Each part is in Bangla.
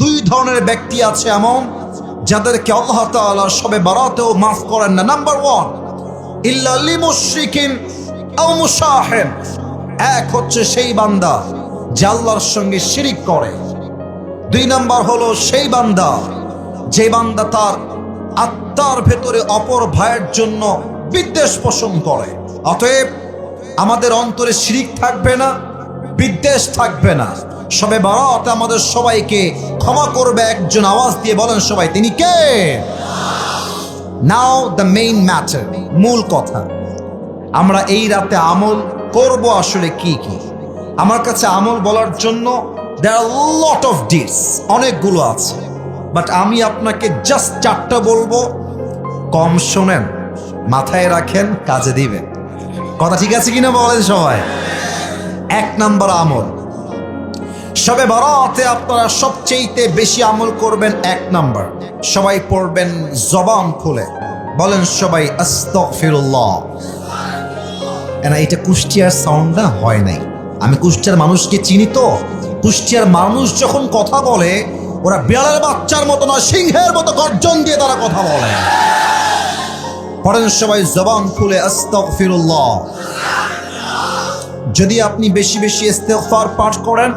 দুই ধরনের ব্যক্তি আছে এমন যাদেরকে আল্লাহ তাআলা সবে বারাতেও মাফ করেন না। নাম্বার ওয়ান ইল্লা লিমুশরিকিন আও মুশাহিন। এক হচ্ছে সেই বান্দা যে আল্লাহর সঙ্গে শিরিক করে। দুই নাম্বার হলো সেই বান্দা যে বান্দা তার আত্মার ভেতরে অপর ভাইয়ের জন্য বিদ্বেষ পোষণ করে। অতএব আমাদের অন্তরে শিরিক থাকবে না বিদ্বেষ থাকবে না। সবে বারাত আমাদের সবাইকে ক্ষমা করবে। একজন আওয়াজ দিয়ে বলেন সবাই, তিনি কে? নাও দ্য মেইন ম্যাটার মূল কথা। আমরা এই রাতে আমল করব আসলে কি কি? আমার কাছে আমল বলার জন্য দেয়ার লট অফ ডিটস অনেকগুলো আছে। বাট আমি আপনাকে জাস্ট চারটা বলব। কম শোনেন, মাথায় রাখেন, কাজে দিবেন। কথা ঠিক আছে কিনা বলেন সবাই? এক নাম্বার আমল। সবে বারাতে আপনারা সবচেয়েতে বেশি আমল করবেন এক নাম্বার। সবাই পড়বেন জবান খুলে। বলেন সবাই, আস্তাগফিরুল্লাহ। না এটা কুষ্টিয়ার সাউন্ড না? হয় নাই। আমি কুষ্টিয়ার মানুষকে চিনি তো। কুষ্টিয়ার মানুষ যখন কথা বলে, ওরা বিড়ালের বাচ্চার মতো না সিংহের মতো গর্জন দিয়ে তারা কথা বলে। পড়েন সবাই জবান খুলে, আস্তাগফিরুল্লাহ। যদি আপনি বেশি বেশি ইস্তেফার পাঠ করেন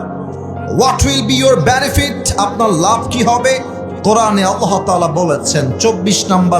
what will be your benefit আপনার লাভ কি হবে? কোরআনে আল্লাহ তালা বলেছেন, চব্বিশ নম্বর